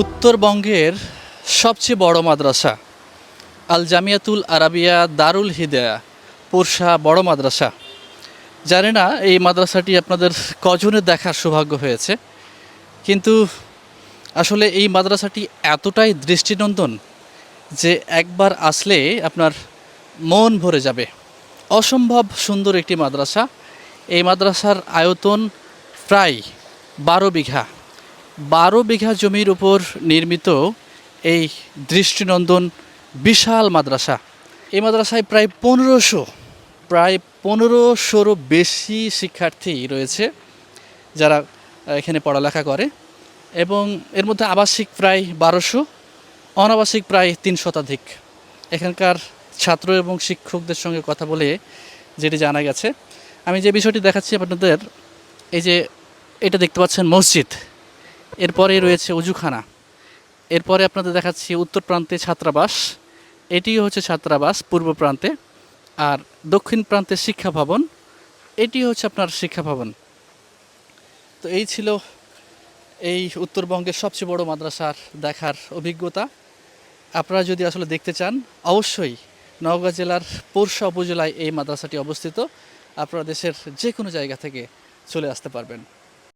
উত্তরবঙ্গের সবচেয়ে বড় মাদ্রাসা, আল জামিয়াতুল আরাবিয়া দারুল হিদায়া পোরশা বড় মাদ্রাসা। জানি না, এই মাদ্রাসাটি আপনাদের কজনে দেখার সৌভাগ্য হয়েছে, কিন্তু আসলে এই মাদ্রাসাটি এতটাই দৃষ্টিনন্দন যে একবার আসলে আপনার মন ভরে যাবে। অসম্ভব সুন্দর একটি মাদ্রাসা। এই মাদ্রাসার আয়তন প্রায় বারো বিঘা। বারো বিঘা জমির উপর নির্মিত এই দৃষ্টিনন্দন বিশাল মাদ্রাসা। এই মাদ্রাসায় প্রায় পনেরোশো, প্রায় পনেরোশোরও বেশি শিক্ষার্থী রয়েছে যারা এখানে পড়ালেখা করে এবং এর মধ্যে আবাসিক প্রায় বারোশো, অনাবাসিক প্রায় তিন শতাধিক। এখানকার ছাত্র এবং শিক্ষকদের সঙ্গে কথা বলে যেটি জানা গেছে। আমি যে বিষয়টি দেখাচ্ছি আপনাদের, এই যে এটা দেখতে পাচ্ছেন মসজিদ। এরপরে রয়েছে উজুখানা। এরপরে আপনাদের দেখাচ্ছি উত্তর প্রান্তে ছাত্রাবাস। এটিও হচ্ছে ছাত্রাবাস, পূর্ব প্রান্তে। আর দক্ষিণ প্রান্তে শিক্ষা ভবন এটি হচ্ছে আপনার শিক্ষা ভবন। তো এই ছিল এই উত্তরবঙ্গের সবচেয়ে বড় মাদ্রাসার দেখার অভিজ্ঞতা। আপনারা যদি আসলে দেখতে চান, অবশ্যই নওগাঁ জেলার পোরশা উপজেলায় এই মাদ্রাসাটি অবস্থিত। আপনারা দেশের যে কোনো জায়গা থেকে চলে আসতে পারবেন।